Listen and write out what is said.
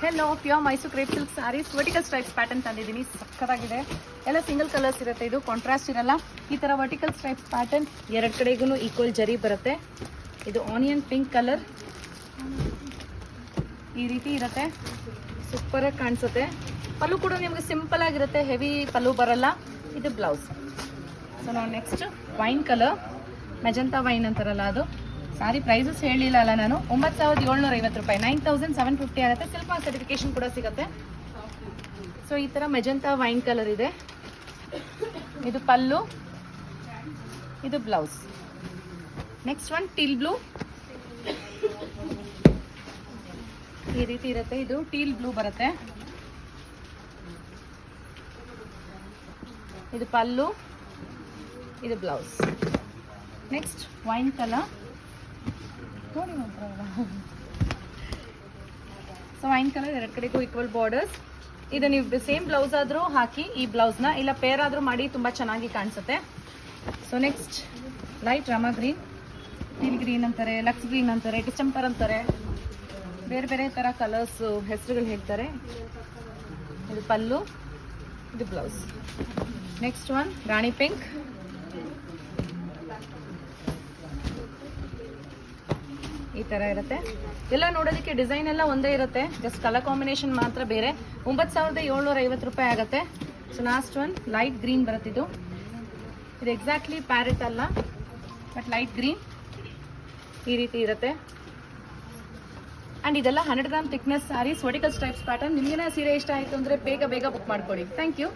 Hello pure Mysore crepe silk sarees vertical stripes pattern ತಂದಿದ್ದೀನಿ. ಸಕ್ಕತ್ತಾಗಿದೆ. ಎಲ್ಲ ಸಿಂಗಲ್ ಕಲರ್ಸ್ ಇರುತ್ತೆ ಇದು ಕಾಂಟ್ರಾಸ್ಟ್ ಇರಲ್ಲ. ಈ ಥರ ವರ್ಟಿಕಲ್ ಸ್ಟ್ರೈಪ್ಸ್ ಪ್ಯಾಟರ್ನ್ ಎರಡು ಕಡೆಗೂ ಈಕ್ವಲ್ ಜರಿ ಬರುತ್ತೆ. ಇದು ಆನಿಯನ್ ಪಿಂಕ್ ಕಲರ್ ಈ ರೀತಿ ಇರುತ್ತೆ. ಸೂಪರಾಗಿ ಕಾಣಿಸುತ್ತೆ. ಪಲ್ಲು ಕೂಡ ನಿಮಗೆ ಸಿಂಪಲ್ ಆಗಿರುತ್ತೆ ಹೆವಿ ಪಲ್ಲು ಬರಲ್ಲ. ಇದು ಬ್ಲೌಸ್ ಸೊ ನಾವು next wine colour magenta wine ಅಂತಾರಲ್ಲ ಅದು. ಸಾರಿ ಪ್ರೈಸಸ್ ಹೇಳಿಲ್ಲ ಅಲ್ಲ ನಾನು. ಒಂಬತ್ತು ಸಾವಿರದ ಏಳ್ನೂರ ಐವತ್ತು ರೂಪಾಯಿ. ನೈನ್ ತೌಸಂಡ್ ಸೆವೆನ್ ಫಿಫ್ಟಿ ಆಗುತ್ತೆ. ಸಿಲ್ಕ್ ಸರ್ಟಿಫಿಕೇಶನ್ ಕೂಡ ಸಿಗುತ್ತೆ. ಸೊ ಈ ಥರ ಮೆಜಂತ ವೈನ್ ಕಲರ್ ಇದೆ. ಇದು ಪಲ್ಲು. ಇದು blouse next one teal blue ಈ ರೀತಿ ಇರುತ್ತೆ. ಇದು ಟೀಲ್ ಬ್ಲೂ ಬರುತ್ತೆ. ಇದು ಪಲ್ಲು. ಇದು blouse next wine colour so wine colour ಎರಡು ಕಡೆಗೂ ಈಕ್ವಲ್ ಬಾರ್ಡರ್ಸ್ ಇದು ನೀವು ಸೇಮ್ ಬ್ಲೌಸ್ ಆದರೂ ಹಾಕಿ ಈ ಬ್ಲೌಸ್ನ ಇಲ್ಲ ಪೇರ್ ಆದರೂ ಮಾಡಿ ತುಂಬ ಚೆನ್ನಾಗಿ ಕಾಣಿಸುತ್ತೆ. So next light rama green teal green ಅಂತಾರೆ ಲಕ್ಸ್ ಗ್ರೀನ್ ಅಂತಾರೆ ಡಿಸೆಂಪರ್ ಅಂತಾರೆ. ಬೇರೆ ಬೇರೆ ಥರ ಕಲರ್ಸ್ ಹೆಸರುಗಳು ಹೇಳ್ತಾರೆ. ಇದು ಪಲ್ಲು, ಇದು blouse next one rani pink ಈ ಥರ ಇರುತ್ತೆ. ಎಲ್ಲ ನೋಡೋದಕ್ಕೆ ಡಿಸೈನ್ ಎಲ್ಲ ಒಂದೇ ಇರುತ್ತೆ. ಜಸ್ಟ್ ಕಲರ್ ಕಾಂಬಿನೇಷನ್ ಮಾತ್ರ ಬೇರೆ. ಒಂಬತ್ತು ಸಾವಿರದ ಏಳ್ನೂರ ಐವತ್ತು ರೂಪಾಯಿ ಆಗುತ್ತೆ. So last one light green ಬರುತ್ತಿದ್ದು ಇದು. ಎಕ್ಸಾಕ್ಟ್ಲಿ ಪ್ಯಾರೆಟ್ ಅಲ್ಲ ಬಟ್ ಲೈಟ್ ಗ್ರೀನ್ ಈ ರೀತಿ ಇರುತ್ತೆ. ಆ್ಯಂಡ್ ಇದೆಲ್ಲ hundred gram thickness sarees vertical stripes pattern ನಿಮಗೇನ ಸೀರೆ ಇಷ್ಟ ಆಯಿತು ಅಂದರೆ ಬೇಗ ಬೇಗ ಬುಕ್ ಮಾಡ್ಕೊಳ್ಳಿ ಥ್ಯಾಂಕ್ ಯು